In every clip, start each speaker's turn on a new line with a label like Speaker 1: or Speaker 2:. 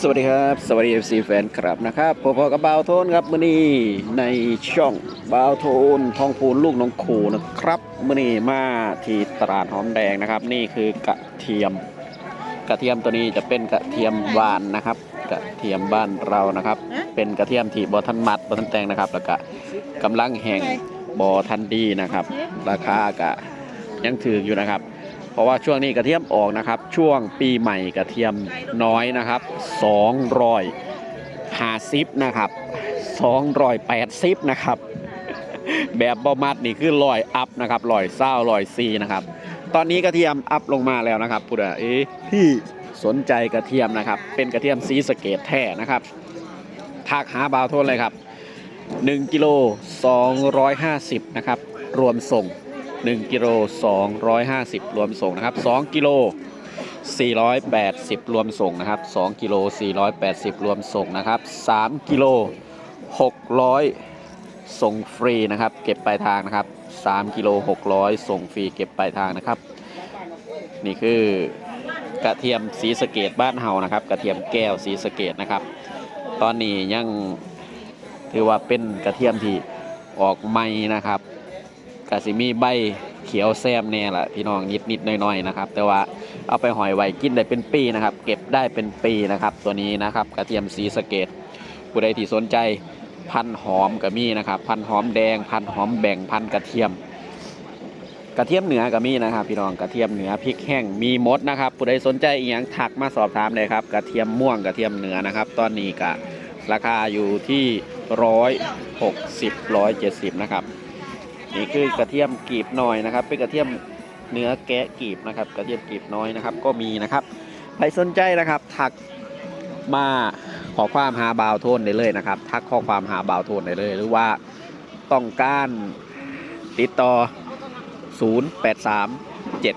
Speaker 1: สวัสดีครับ สวัสดี FC แฟนครับนะครับพบกับบ่าวโทนครับมื้อนี้ในช่องบ่าวโทนทองพูนลูกน้องคูนะครับมื้อนี้มาที่ตลาดหอมแดงนะครับ นี่คือกระเทียม กระเทียมตัวนี้จะเป็นกระเทียมหวานนะครับ กระเทียมบ้านเรานะครับ เป็นกระเทียมที่บ่ทันมัดบ่ทันแต่งนะครับ แล้วก็กำลังแห้งบ่ทันดีนะครับ ราคาก็ยังถืออยู่นะครับ เพราะว่าช่วงนี้กระเทียมออกนะครับ ช่วงปีใหม่กระเทียมน้อยนะครับ250นะครับ280นะครับแบบบอมัดนี่คือลอยอัพนะครับลอยเศร้าลอยซีนะครับ ตอนนี้กระเทียมอัพลงมาแล้วนะครับพูดอะเอ๊ะที่สนใจกระเทียมนะครับ เป็นกระเทียมสีสเกตแท้นะครับทักหาบาวโทนเลยครับ1กิโล250นะครับรวมส่ง 1กิโล250 รวมส่งนะครับ2กิโล480 รวมส่งนะครับ2กิโล480 รวมส่งนะครับ3กิโล600 ส่งฟรีนะครับ เก็บปลายทางนะครับ3กิโล600 ส่งฟรีเก็บปลายทางนะครับ นี่คือกระเทียมสีสเกตบ้านเฮานะครับ กระเทียมแก้วสีสเกตนะครับ ตอนนี้ยังถือว่าเป็นกระเทียมที่ออกใหม่นะครับ กสิมีใบเขียวแซมเนี่ยแหละพี่น้องนิดนิดๆน่อยๆนะครับ แต่ว่าเอาไปหอยไว้กินได้เป็นปีนะครับ เก็บได้เป็นปีนะครับ ตัวนี้นะครับกระเทียมสีสะเกตผู้ใดที่สนใจพันหอมก็มีนะครับ พันหอมแดงพันหอมแบ่งพันกระเทียม กระเทียมเหนือก็มีนะครับ พี่น้องกระเทียมเหนือพริกแห้งมีมดนะครับผู้ใดสนใจอีกอย่างทักมาสอบถามเลยครับกระเทียมม่วงกระเทียมเหนือนะครับ ตอนนี้ก็ราคาอยู่ที่ร้อยหกสิบร้อยเจ็ดสิบนะครับ นี่คือกระเทียมกรีบน้อยนะครับ เป็นกระเทียมเนื้อแกะกรีบนะครับ กระเทียมกรีบน้อยนะครับ ก็มีนะครับใครสนใจนะครับทักมาขอความหาบาวโทนได้เลยนะครับ ทักข้อความหาบาวโทนได้เลย หรือว่าต้องการติดต่อ 083 792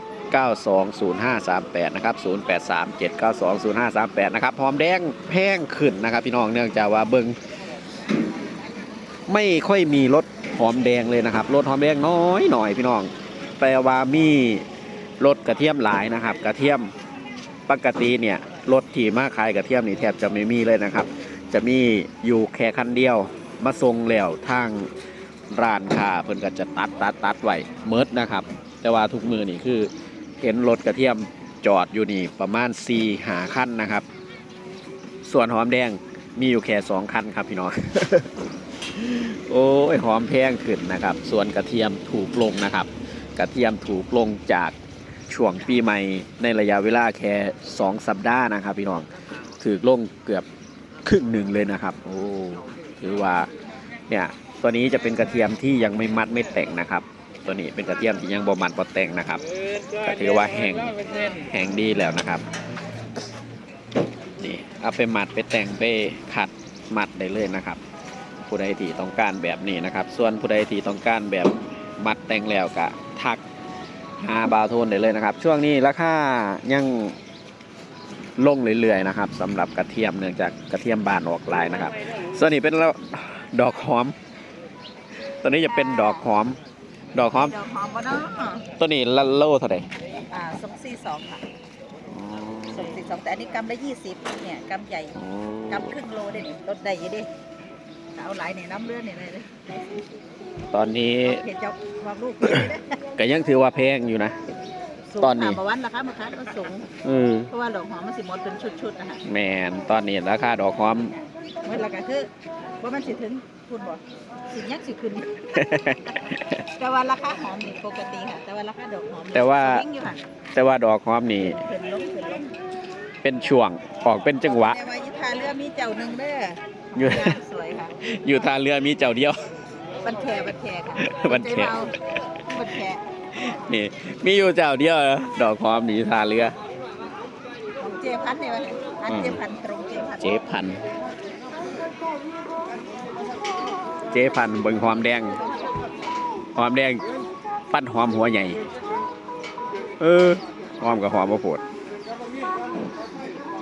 Speaker 1: 0538 นะครับ 083 792 0538 นะครับหอมแดงแพงขึ้นนะครับ พี่น้อง เนื่องจากว่าเบิง ไม่ค่อยมีรถหอมแดงเลยนะครับรถหอมแดงน้อยหน่อยพี่น้อง แต่ว่ามีรถกระเทียมหลายนะครับ กระเทียมปกติเนี่ยรถที่มาขายกระเทียมนี่แทบจะไม่มีเลยนะครับ จะมีอยู่แค่คันเดียวมาส่งแล้วทางร้านค้าเพิ่นก็จะตัดตัดตัดไว้เมิดนะครับ แต่ว่าทุกมือนี่คือเห็นรถกระเทียมจอดอยู่นี่ประมาณ4หาคันนะครับ ส่วนหอมแดงมีอยู่แค่สองคันครับพี่น้อง โอ้ยหอมแพงขึ้นนะครับ ส่วนกระเทียมถูกลงนะครับ กระเทียมถูกลงจากช่วงปีใหม่ในระยะเวลาแค่2สัปดาห์นะครับ พี่น้องถือลงเกือบครึ่งหนึ่งเลยนะครับ โอ้ถือว่าเนี่ยตัวนี้จะเป็นกระเทียมที่ยังไม่มัดไม่แต่งนะครับ ตัวนี้เป็นกระเทียมที่ยังบ่มัดบ่แต่งนะครับก็ถือว่าแห้งแห้งดีแล้วนะครับนี่เอาไปมัดไปแต่งไปขัดมัดได้เลยนะครับ ผู้ใดที่ต้องการแบบนี้นะครับ ส่วนผู้ใดที่ต้องการแบบมัดแต่งแล้วก็ทักหาบาวโทนได้เลยนะครับ ช่วงนี้ราคายังลงเรื่อยๆนะครับสำหรับกระเทียมเนื่องจากกระเทียมบานออกลายนะครับ ส่วนนี้เป็นแล้วดอกหอม ตัวนี้จะเป็นดอกหอม ดอกหอม
Speaker 2: ดอกหอมวะเนาะ
Speaker 1: ตัวนี้ละโลเท่าไหร่
Speaker 2: อ่าสองสี่สองค่ะสองสี่สองแต่อันนี้กำละยี่สิบเนี่ยกำใหญ่กำครึ่งโลได้นี่ลดได้อยี่ดิ เอาหลายเนี่ยน้ำเลือดเนี่ยเลยเลย
Speaker 1: ตอนนี้
Speaker 2: เห็นเจ้าความลูกเห็นเลย
Speaker 1: ก็ยังถือว่าแพงอยู่นะ
Speaker 2: สูง
Speaker 1: ตอนนี้
Speaker 2: ค่ะประวันราคาราคาก็สูง
Speaker 1: เออ
Speaker 2: เพราะว่าดอกหอมมันสิหมดเป็นชุดๆนะคะ
Speaker 1: แมนตอนนี้ราคาดอกหอม
Speaker 2: เมื่อไรก็คือว่ามันสิถึงคุณบอกสิยักสิขึ้น แต่ว่าราคาหอมนี่ปกติค่ะ แต่ว่าราคาดอกหอมนี่
Speaker 1: แต่ว่า
Speaker 2: สงอยู่ค่ะ
Speaker 1: แต่ว่าดอกหอมนี่
Speaker 2: เป็นลมเป็นลม
Speaker 1: เป็นช่วงออกเป็นจังหวะ
Speaker 2: แต่ว่ายุทาเรือมีเจ้าหนึ่งเด้อ
Speaker 1: อยู่
Speaker 2: งานสวยค่ะ
Speaker 1: อยู่ท่าเรือมีเจ้าเดียว
Speaker 2: บันแขบันแขค่ะ
Speaker 1: บันแข
Speaker 2: ใจเบาบันแข
Speaker 1: นี่ มีอยู่เจ้าเดียวเหรอดอกหอมนี่ท่าเรือ
Speaker 2: ของเจพันธุ์เนี่ยวะอันเจพันธุ์ตรงเจพันธุ์
Speaker 1: เจ๊พันธุ์เจ๊พันธุ์เบิ่งหอมแดง หอมแดง ปั้นหอมหัวใหญ่ เออ หอมกับหอมมะโพด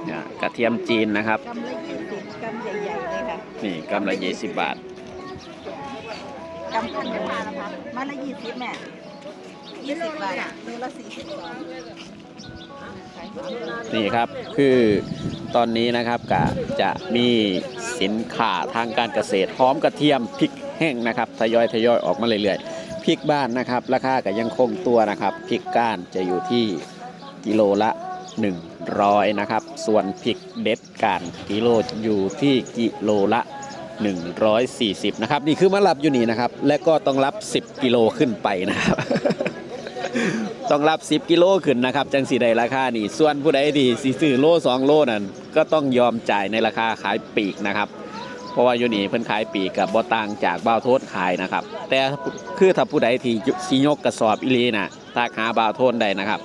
Speaker 1: เนี่ยกระเทียมจีนนะครับ
Speaker 2: กำละยี่สิบกำใหญ่ๆเลยค่ะ
Speaker 1: นี่กำละยี่สิบบาท
Speaker 2: กำพันกันมานะคะมาละยี่สิบแม่ยี่สิบบาทโลละสี่สิบสอง
Speaker 1: นี่ครับคือตอนนี้นะครับก็จะมีสินค้าทางการเกษตรหอมกระเทียมพริกแห้งนะครับทยอยทยอยออกมาเรื่อยๆพริกบ้านนะครับ ราคาก็ยังคงตัวนะครับพริกก้านจะอยู่ที่กิโลละ 100 นะครับ ส่วนพริกเด็ดกานกิโลอยู่ที่กิโลละ 140 นะครับ นี่คือมารับอยู่นี่นะครับ และก็ต้องรับ 10 กิโลขึ้นไปนะครับ ต้องรับ 10 กิโลขึ้นนะครับ จังสีใดราคานี่ ส่วนผู้ใดที่สิซื้อโล 2 โลนั่นก็ต้องยอมจ่ายในราคาขายปีกนะครับเพราะว่าอยู่นี่เพิ่นขายปีกกับบ่ต่างจากบ่าวโทษขายนะครับ แต่คือถ้าผู้ใดที่สิยกกระสอบอีลีน่ะทักหาบ่าวโทนได้นะครับ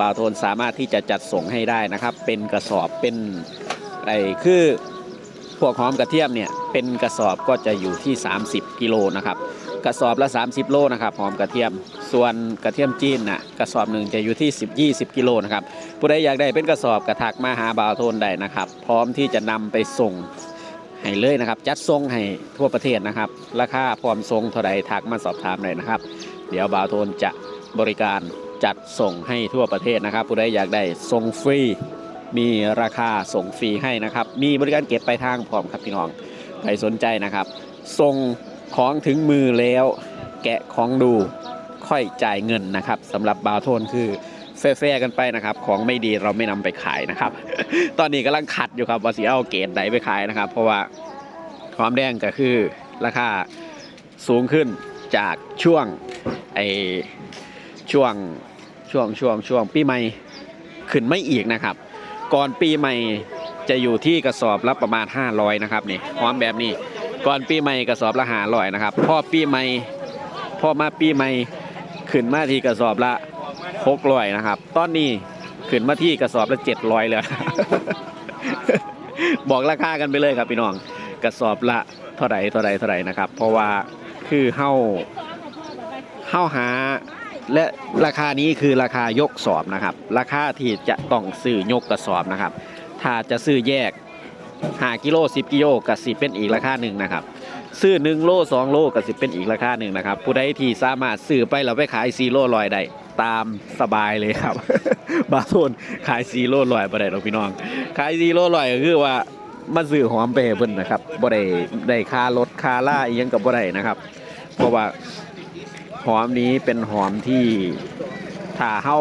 Speaker 1: บ่าวโทนสามารถที่จะจัดส่งให้ได้นะครับ เป็นกระสอบเป็นไอ้คือพวกหอมกระเทียมเนี่ยเป็นกระสอบก็จะอยู่ที่ 30 กิโลนะครับกระสอบละ 30 โลนะครับหอมกระเทียม ส่วนกระเทียมจีนน่ะกระสอบหนึ่งจะอยู่ที่ 10 20 กิโลนะครับผู้ใดอยากได้เป็นกระสอบกระทักมาหาบ่าวโทนได้นะครับ พร้อมที่จะนำไปส่งให้เลยนะครับ จัดส่งให้ทั่วประเทศนะครับ ราคาพร้อมส่งเท่าใดทักมาสอบถามเลยนะครับ เดี๋ยวบ่าวโทนจะบริการ จัดส่งให้ทั่วประเทศนะครับ ผู้ใดอยากได้ส่งฟรี มีราคาส่งฟรีให้นะครับ มีบริการเก็บปลายทางพร้อมครับพี่น้องใครสนใจนะครับส่งของถึงมือแล้ว แกะของดูค่อยจ่ายเงินนะครับสำหรับบาวโทนคือแฟร์กันไปนะครับ ของไม่ดีเราไม่นำไปขายนะครับ ตอนนี้กำลังขัดอยู่ครับว่าสีเอาเกรดไหนไปขายนะครับ เพราะว่าความแดงก็คือราคาสูงขึ้นจากช่วงไอ ช่วงช่วงช่วงช่วงปีใหม่ขึ้นไม่อีกนะครับ ก่อนปีใหม่จะอยู่ที่กระสอบละประมาณ 500นะครับนี่หอมแบบนี้ ก่อนปีใหม่กระสอบละหาร้อยนะครับพอปีใหม่พอมาปีใหม่ขึ้นมาที่กระสอบละหกร้อยนะครับ ตอนนี้ขึ้นมาที่กระสอบละเจ็ดร้อยเลยบอกราคากันไปเลยครับพี่น้องกระสอบละเท่าไหร่เท่าไหร่เท่าไหร่นะครับ เพราะว่าคือเฮ้าเฮ้าหา และราคานี้คือราคายกสอบนะครับ ราคาที่จะต้องซื้อยกกระสอบนะครับ ถ้าจะซื้อแยก5กิโล10กิโลก็สิเป็นอีกราคาหนึ่งนะครับ ซื้อ1โล2โลก็สิเป็นอีกราคาหนึ่งนะครับ ผู้ใดที่สามารถซื้อไปแล้วไปขาย4โลลอยได้ตามสบายเลยครับ บาโทนขาย4โลลอยบ่ได้หรอกพี่น้อง ขาย4โลลอยก็คือว่ามาซื้อหอมไปเพิ่นนะครับบ่ได้ได้ค่ารถค่าล่าอีหยังก็บ่ได้นะครับ เพราะว่า หอมนี้เป็นหอมที่ถ้าเฮา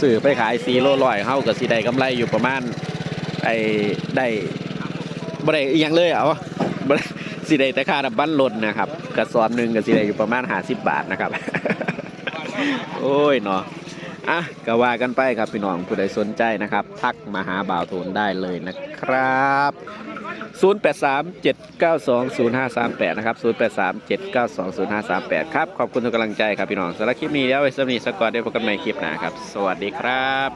Speaker 1: ซื้อไปขาย4โลลอยเฮาก็สิได้กำไรอยู่ประมาณไอ้ได้บ่ได้ยังเลยเอาบ่ได้สิได้แต่ค่าน้ำบันลดนะครับกระสอบหนึ่งก็สิได้อยู่ประมาณ50บาทนะครับ โอ้ยเนาะอะก็ว่ากันไปครับพี่น้องผู้ใดสนใจนะครับ ทักมาหาบ่าวโทนได้เลยนะครับ 0837920538 นะครับ 0837920538 ครับ ขอบคุณทุกกำลังใจครับพี่น้องสำหรับคลิปนี้แล้วไว้สำหรับนี้สกอร์ได้พบกันใหม่คลิปหน้าครับ สวัสดีครับ